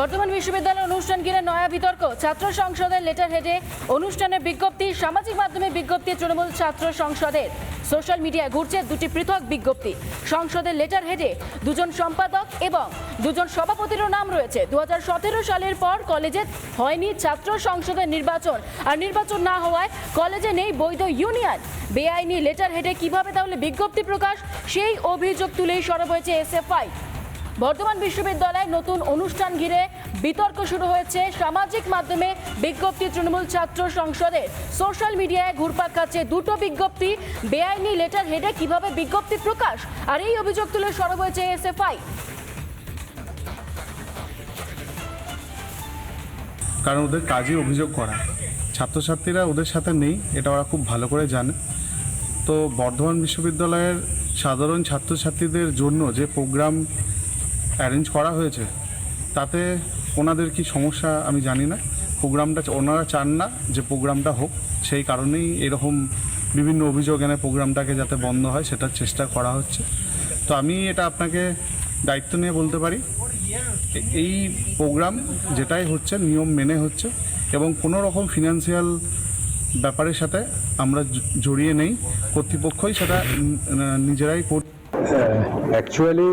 বর্ধমান বিশ্ববিদ্যালয় অনুষ্ঠান ঘিরে নয়া বিতর্ক। ছাত্র সংসদের লেটার হেডে অনুষ্ঠানের বিজ্ঞপ্তি, সামাজিক মাধ্যমে বিজ্ঞপ্তি তৃণমূল ছাত্র সংসদের। সোশ্যাল মিডিয়ায় ঘুরছে দুটি পৃথক বিজ্ঞপ্তি। সংসদের লেটার হেডে দুজন সম্পাদক এবং দুজন সভাপতিরও নাম রয়েছে। দু হাজার সতেরো সালের পর কলেজে হয়নি ছাত্র সংসদের নির্বাচন। আর নির্বাচন না হওয়ায় কলেজে নেই বৈধ ইউনিয়ন। বেআইনি লেটার হেডে কীভাবে তাহলে বিজ্ঞপ্তি প্রকাশ? সেই অভিযোগ তুলেই সরব হয়েছে এসএফআই বর্ধমান বিশ্ববিদ্যালয়ে নতুন অনুষ্ঠান ঘিরে বিতর্ক শুরু হয়েছে। সামাজিক মাধ্যমে বিজ্ঞপ্তি তৃণমূল ছাত্র সংসদের। সোশ্যাল মিডিয়ায় ঘুরপাক খাচ্ছে দুটো বিজ্ঞপ্তি। বেআইনি লেটার হেডে কীভাবে বিজ্ঞপ্তি প্রকাশ? আর এই অভিযোগ তুলে সরব হয়েছে এসএফআই। কারণ ওদের কাজই অভিযোগ করা। ছাত্রছাত্রীরা ওদের সাথে নেই, এটা ওরা খুব ভালো করে জানে। তো বর্ধমান বিশ্ববিদ্যালয়ের সাধারণ ছাত্রছাত্রীদের জন্য যে প্রোগ্রাম অ্যারেঞ্জ করা হয়েছে, তাতে ওনাদের কি সমস্যা আমি জানি না। প্রোগ্রামটা ওনারা চান না যে প্রোগ্রামটা হোক, সেই কারণেই এরকম বিভিন্ন অভিযোগ এনে প্রোগ্রামটাকে যাতে বন্ধ হয়, সেটার চেষ্টা করা হচ্ছে। তো আমি এটা আপনাকে দায়িত্ব নিয়ে বলতে পারি এই প্রোগ্রাম যেটাই হচ্ছে, নিয়ম মেনে হচ্ছে এবং কোনো রকম ফিনান্সিয়াল ব্যাপারের সাথে আমরা জড়িয়ে নেই। কর্তৃপক্ষই সেটা নিজেরাই কর অ্যাকচুয়ালি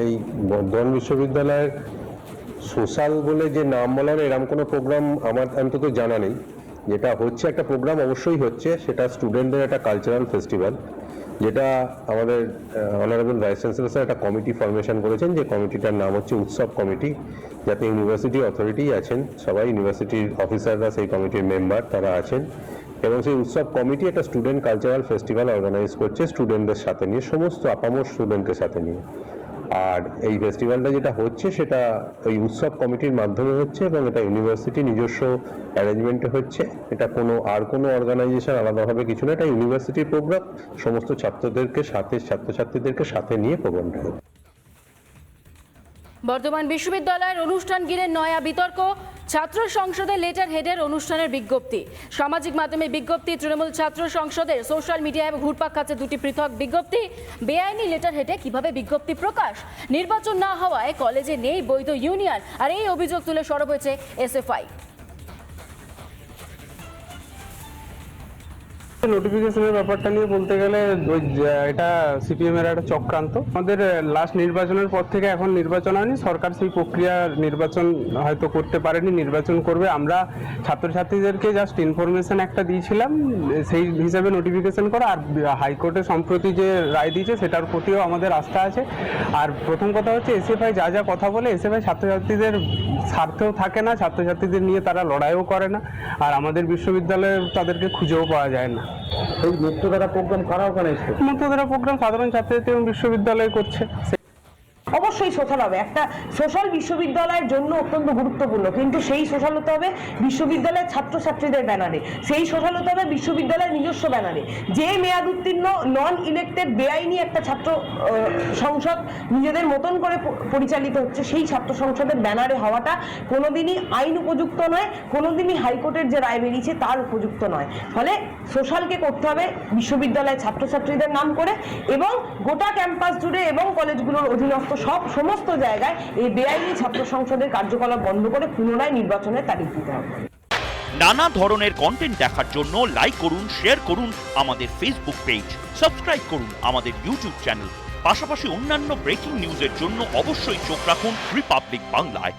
এই বর্ধমান বিশ্ববিদ্যালয়ের সোশ্যাল বলে যে নাম বলার এরকম কোনো প্রোগ্রাম আমার অন্তত জানা নেই। যেটা হচ্ছে একটা প্রোগ্রাম অবশ্যই হচ্ছে, সেটা স্টুডেন্টদের একটা কালচারাল ফেস্টিভ্যাল যেটা আমাদের অনারেবল ভাইস চ্যান্সেলর স্যার একটা কমিটি ফরমেশন করেছেন, যে কমিটিটার নাম হচ্ছে উৎসব কমিটি যাতে ইউনিভার্সিটি অথরিটি আছেন, সবাই ইউনিভার্সিটির অফিসাররা সেই কমিটির মেম্বার তারা আছেন, এবং সেই উৎসব কমিটি একটা স্টুডেন্ট কালচারাল ফেস্টিভ্যাল অর্গানাইজ করছে স্টুডেন্টদের সাথে নিয়ে, সমস্ত আপামর স্টুডেন্টদের সাথে নিয়ে। আর এই ফেস্টিভ্যালটা যেটা হচ্ছে সেটা ওই উৎসব কমিটির মাধ্যমে হচ্ছে এবং এটা ইউনিভার্সিটি নিজস্ব অ্যারেঞ্জমেন্টে হচ্ছে। এটা কোনো, আর কোনো অর্গানাইজেশন আলাদাভাবে কিছু না। এটা ইউনিভার্সিটির প্রোগ্রাম সমস্ত ছাত্রদেরকে সাথে, ছাত্রছাত্রীদেরকে সাথে নিয়ে প্রোগ্রামটা বর্ধমান বিশ্ববিদ্যালয়ের অনুষ্ঠান ঘিরে নয়া বিতর্ক। ছাত্র সংসদের লেটার হেডের অনুষ্ঠানের বিজ্ঞপ্তি। সামাজিক মাধ্যমে বিজ্ঞপ্তি, তৃণমূল ছাত্র সংসদের সোশ্যাল মিডিয়ায় ঘুরপাক খাচ্ছে দুটি পৃথক বিজ্ঞপ্তি। বেআইনি লেটার হেডে কীভাবে বিজ্ঞপ্তি প্রকাশ? নির্বাচন না হওয়ায় কলেজে নেই বৈধ ইউনিয়ন, আর এই অভিযোগ তুলে সরব হয়েছে এসএফআই। নোটিফিকেশনের ব্যাপারটা নিয়ে বলতে গেলে ওই এটা সিপিএম এর একটা চক্রান্ত। আমাদের লাস্ট নির্বাচনের পর থেকে এখন নির্বাচন হয়নি। সরকার সেই প্রক্রিয়া নির্বাচন হয়তো করতে পারেনি, নির্বাচন করবে। আমরা ছাত্রছাত্রীদেরকে জাস্ট ইনফরমেশন একটা দিয়েছিলাম, সেই হিসাবে নোটিফিকেশন করা। আর হাইকোর্টে সম্প্রতি যে রায় দিয়েছে, সেটার প্রতিও আমাদের আস্থা আছে। আর প্রথম কথা হচ্ছে এসএফআই যা যা কথা বলে এসএফআই ছাত্রছাত্রীদের স্বার্থেও থাকে না। ছাত্রছাত্রীদের নিয়ে তারা লড়াইও করে না। আর আমাদের বিশ্ববিদ্যালয়ে তাদেরকে খুঁজেও পাওয়া যায় না। এই মুক্তধারা প্রোগ্রাম কারা ওখানে এসছে মুক্তধারা প্রোগ্রাম সাধারণ ছাত্রছাত্রী এবং বিশ্ববিদ্যালয় করছে। অবশ্যই সোশ্যাল হবে। একটা সোশ্যাল বিশ্ববিদ্যালয়ের জন্য অত্যন্ত গুরুত্বপূর্ণ। কিন্তু সেই সোশ্যাল হতে হবে বিশ্ববিদ্যালয়ের ছাত্রছাত্রীদের ব্যানারে। সেই সোশ্যাল হতে হবে বিশ্ববিদ্যালয়ের নিজস্ব ব্যানারে। যে মেয়াদ উত্তীর্ণ নন ইলেক্টেড বেআইনি একটা ছাত্র সংসদ নিজেদের মতন করে পরিচালিত হচ্ছে, সেই ছাত্র সংসদের ব্যানারে হওয়াটা কোনোদিনই আইন উপযুক্ত নয়, কোনোদিনই হাইকোর্টের যে রায় বেরিয়েছে তার উপযুক্ত নয়। ফলে সোশ্যালকে করতে হবে বিশ্ববিদ্যালয়ের ছাত্রছাত্রীদের নাম করে এবং গোটা ক্যাম্পাস জুড়ে এবং কলেজগুলোর অধীনস্থ সব সমস্ত জায়গায় এই বেআইনি ছাত্র সংসদের কার্যকলাপ বন্ধ করে পুনরায় নির্বাচনের তারিখ দিতে হবে। নানা ধরনের কন্টেন্ট দেখার জন্য লাইক করুন শেয়ার করুন আমাদের ফেসবুক পেজ সাবস্ক্রাইব করুন আমাদের ইউটিউব চ্যানেল পাশাপাশি অন্যান্য ব্রেকিং নিউজের জন্য অবশ্যই চোখ রাখুন রিপাবলিক বাংলায়